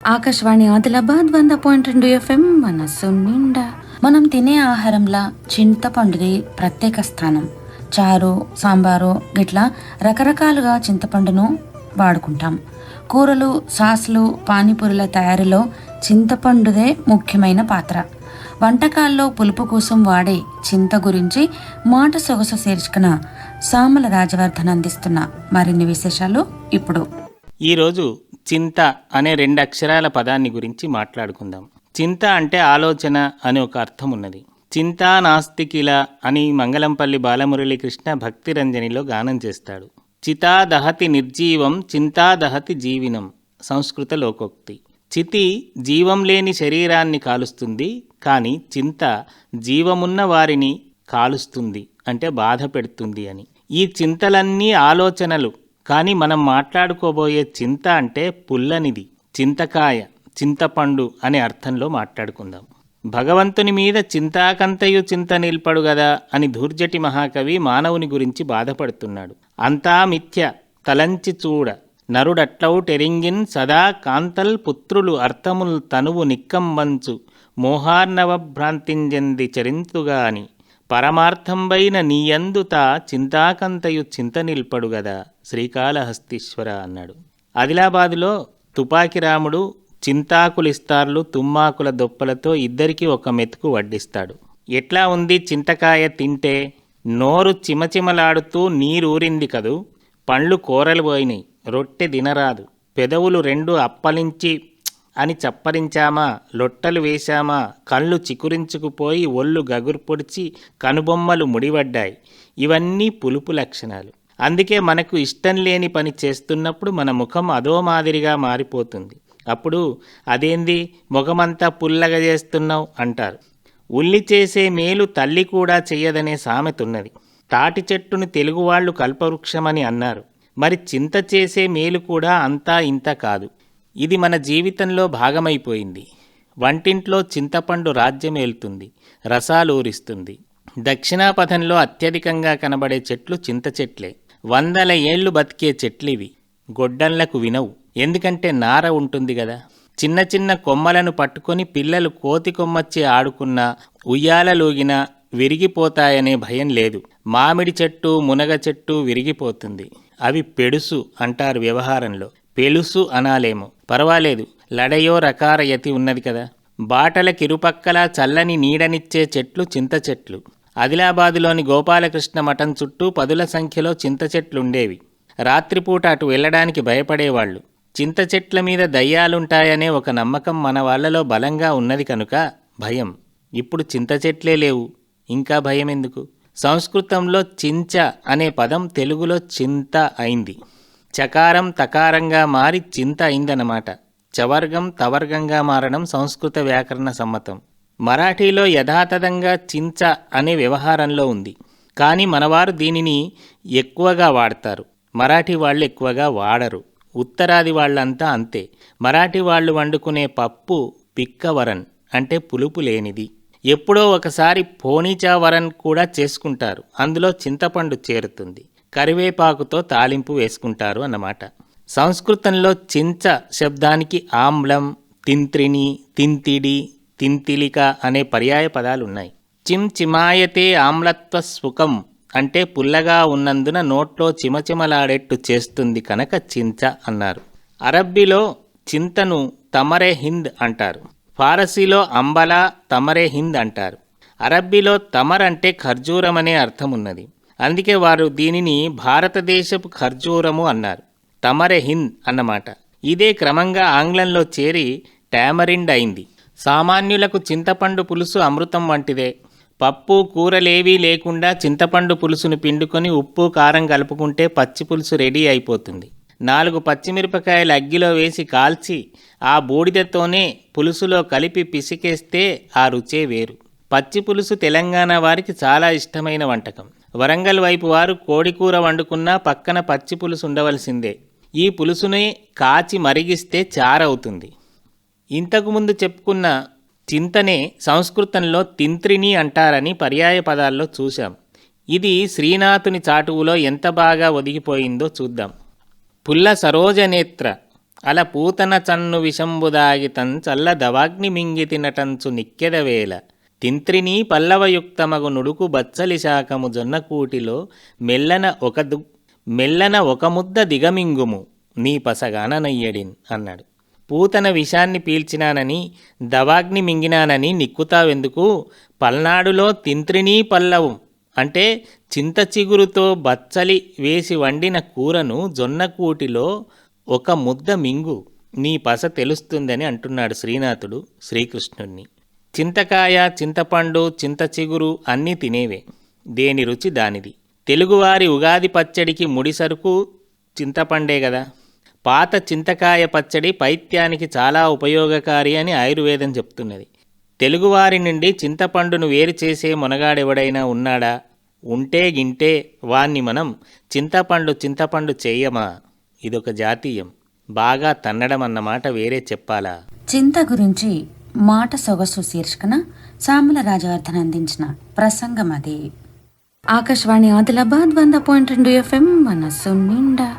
ఆకాశవాణి ఆదిలాబాద్ వంద పాయింట్ రెండు ఎఫ్ఎం మనసు నిండా. మనం తినే ఆహారంలా చింతపండుది ప్రత్యేక స్థానం. చారు సాంబారు గిట్లా రకరకాలుగా చింతపండును వాడుకుంటాం. కూరలు సాసులు పానీపూరిల తయారీలో చింతపండుదే ముఖ్యమైన పాత్ర. వంటకాల్లో పులుపు కోసం వాడే చింత గురించి మాట సొగసు చేర్చుకున్న సామల రాజవర్ధన్ అందిస్తున్న మరిన్ని విశేషాలు ఇప్పుడు. ఈరోజు చింత అనే రెండు అక్షరాల పదాన్ని గురించి మాట్లాడుకుందాం. చింత అంటే ఆలోచన అనే ఒక అర్థం ఉన్నది. చింతా నాస్తికిల అని మంగళంపల్లి బాలమురళీకృష్ణ భక్తిరంజనిలో గానం చేస్తాడు. చితా దహతి నిర్జీవం చింతా దహతి జీవినం సంస్కృత లోకోక్తి. చితి జీవం లేని శరీరాన్ని కాలుస్తుంది కానీ చింత జీవమున్న వారిని కాలుస్తుంది అంటే బాధ పెడుతుంది అని. ఈ చింతలన్నీ ఆలోచనలు. కానీ మనం మాట్లాడుకోబోయే చింత అంటే పుల్లనిది చింతకాయ చింతపండు అనే అర్థంలో మాట్లాడుకుందాం. భగవంతుని మీద చింతాకంతయు చింత నిల్పడు గదా అని ధూర్జటి మహాకవి మానవుని గురించి బాధపడుతున్నాడు. అంతా మిథ్య తలంచి చూడ నరుడట్లవు టెరింగిన్ సదా కాంతల్ పుత్రులు అర్థముల్ తనువు నిక్కంబంచు మోహార్ణవ చరింతుగాని. పరమార్థంబైన నీయందుత చింతాకంతయు చింత నిల్పడు శ్రీకాళహస్తీశ్వర అన్నాడు. ఆదిలాబాదులో తుపాకి రాముడు చింతాకులిస్తార్లు తుమ్మాకుల దొప్పలతో ఇద్దరికీ ఒక మెతుకు వడ్డిస్తాడు. ఎట్లా ఉంది చింతకాయ తింటే? నోరు చిమచిమలాడుతూ నీరూరింది కదూ పండ్లు కూరలు పోయినాయి రొట్టె దినరాదు పెదవులు రెండు అప్పలించి అని చప్పరించామా? లొట్టలు వేశామా? కళ్ళు చికురించుకుపోయి ఒళ్ళు గగురు పొడిచి కనుబొమ్మలు ముడివడ్డాయి ఇవన్నీ పులుపు లక్షణాలు. అందుకే మనకు ఇష్టం లేని పని చేస్తున్నప్పుడు మన ముఖం అదో మాదిరిగా మారిపోతుంది. అప్పుడు అదేంది? ముఖమంతా పుల్లగా చేస్తున్నావు అంటారు. ఉల్లి చేసే మేలు తల్లి కూడా చెయ్యదనే సామెతున్నది. తాటి చెట్టును తెలుగువాళ్ళు కల్పవృక్షమని అన్నారు. మరి చింత చేసే మేలు కూడా అంతా ఇంత కాదు. ఇది మన జీవితంలో భాగమైపోయింది. వంటింట్లో చింతపండు రాజ్యమేలుతుంది రసాలు ఊరిస్తుంది. దక్షిణాపథంలో అత్యధికంగా కనబడే చెట్లు చింత చెట్లే. వందల ఏళ్ళు బతికే చెట్లివి గొడ్డన్లకు వినవు. ఎందుకంటే నార ఉంటుంది కదా చిన్న చిన్న కొమ్మలను పట్టుకొని పిల్లలు కోతి కొమ్మచ్చి ఆడుకున్నా ఉయ్యాలలూగినా విరిగిపోతాయనే భయం లేదు. మామిడి చెట్టు మునగ చెట్టు విరిగిపోతుంది. అవి పెడుసు అంటారు వ్యవహారంలో. పెలుసు అనాలేమో. పర్వాలేదు లడయో రకార యతి ఉన్నది కదా. బాటలకిరుపక్కల చల్లని నీడనిచ్చే చెట్లు చింత చెట్లు. ఆదిలాబాదులోని గోపాలకృష్ణ మఠం చుట్టూ పదుల సంఖ్యలో చింత చెట్లుండేవి. రాత్రిపూట అటు వెళ్ళడానికి భయపడేవాళ్ళు. చింత చెట్ల మీద దయ్యాలుంటాయనే ఒక నమ్మకం మన వాళ్ళలో బలంగా ఉన్నది కనుక భయం. ఇప్పుడు చింత చెట్లే లేవు. ఇంకా భయం ఎందుకు సంస్కృతంలో చించ అనే పదం తెలుగులో చింత అయింది. చకారం తకారంగా మారి చింత అయిందన్నమాట. చవర్గం తవర్గంగా మారడం సంస్కృత వ్యాకరణ సమ్మతం. మరాఠీలో యథాతథంగా చించ అనే వ్యవహారంలో ఉంది. కానీ మనవారు దీనిని ఎక్కువగా వాడతారు. మరాఠీ వాళ్ళు ఎక్కువగా వాడరు. ఉత్తరాది వాళ్ళంతా అంతే. మరాఠీ వాళ్ళు వండుకునే పప్పు పిక్కవరన్ అంటే పులుపు లేనిది. ఎప్పుడో ఒకసారి పోనీచా వరన్ కూడా చేసుకుంటారు. అందులో చింతపండు చేరుతుంది. కరివేపాకుతో తాలింపు వేసుకుంటారు అన్నమాట. సంస్కృతంలో చించ శబ్దానికి ఆమ్లం తింత్రిని తింతిడి తింతిలిక అనే పర్యాయ పదాలు ఉన్నాయి చిమ్ చిమాయతే ఆమ్లత్వ సుఖం అంటే పుల్లగా ఉన్నందున నోట్లో చిమచిమలాడేట్టు చేస్తుంది కనుక చించ అన్నారు. అరబ్బీలో చింతను తమరే హింద్ అంటారు. ఫారసీలో అంబలా తమరే హింద్ అంటారు. అరబ్బీలో తమర్ అంటే ఖర్జూరం అనే అర్థం ఉన్నది అందుకే వారు దీనిని భారతదేశపు ఖర్జూరము అన్నారు. తమరె హింద్ అన్నమాట. ఇదే క్రమంగా ఆంగ్లంలో చేరి టామరిండ్ అయింది. సామాన్యులకు చింతపండు పులుసు అమృతం వంటిదే. పప్పు కూరలేవీ లేకుండా చింతపండు పులుసును పిండుకొని ఉప్పు కారం కలుపుకుంటే పచ్చి పులుసు రెడీ అయిపోతుంది. నాలుగు పచ్చిమిరపకాయలు అగ్గిలో వేసి కాల్చి ఆ బూడిదతోనే పులుసులో కలిపి పిసికేస్తే ఆ రుచే వేరు. పచ్చి పులుసు తెలంగాణ వారికి చాలా ఇష్టమైన వంటకం. వరంగల్ వైపు వారు కోడికూర వండుకున్నా పక్కన పచ్చి పులుసు ఉండవలసిందే. ఈ పులుసుని కాచి మరిగిస్తే చారవుతుంది. ఇంతకుముందు చెప్పుకున్న చింతనే సంస్కృతంలో తింత్రిని అంటారని పర్యాయ పదాల్లో చూశాం. ఇది శ్రీనాథుని చాటువులో ఎంత బాగా ఒదిగిపోయిందో చూద్దాం. పుల్ల సరోజనేత్ర అల పూతన చన్ను విషంబుదాగితం చల్ల దవాగ్ని మింగి తినటంచు నిక్కెదవేల తింత్రిని పల్లవయుక్తమగు నుడుకు బచ్చలి శాఖము జొన్నకూటిలో మెల్లన ఒక దు మెల్లన ఒక ముద్ద దిగమింగుము నీ పసగాననయ్యడిన్ అన్నాడు. పూతన విషాన్ని పీల్చినానని దవాగ్ని మింగినానని నిక్కుతావెందుకు? పల్నాడులో తింత్రినీ పల్లవు అంటే చింత చిగురుతో బచ్చలి వేసి వండిన కూరను జొన్నకూటిలో ఒక ముద్ద మింగు నీ పస తెలుస్తుందని అంటున్నాడు శ్రీనాథుడు శ్రీకృష్ణుణ్ణి. చింతకాయ చింతపండు చింత చిగురు అన్నీ తినేవే. దేని రుచి దానిది. తెలుగువారి ఉగాది పచ్చడికి ముడిసరుకు చింతపండే కదా పాత చింతకాయ పచ్చడి పైత్యానికి చాలా ఉపయోగకారి అని ఆయుర్వేదం చెప్తున్నది. తెలుగువారి నుండి చింతపండును వేరు చేసే మునగాడెవడైనా ఉన్నాడా? ఉంటే గింటే వాణ్ణి మనం చింతపండు చింతపండు చేయమా? ఇదొక జాతీయం. బాగా తన్నడం అన్నమాట వేరే చెప్పాలా? చింత గురించి మాట సొగసు శీర్షికన సామల రాజవర్ధన్ అందించిన ప్రసంగం అది. ఆకాశవాణి ఆదిలాబాద్ వంద పాయింట్ రెండు ఎఫ్ఎం మనస్సు నిండా.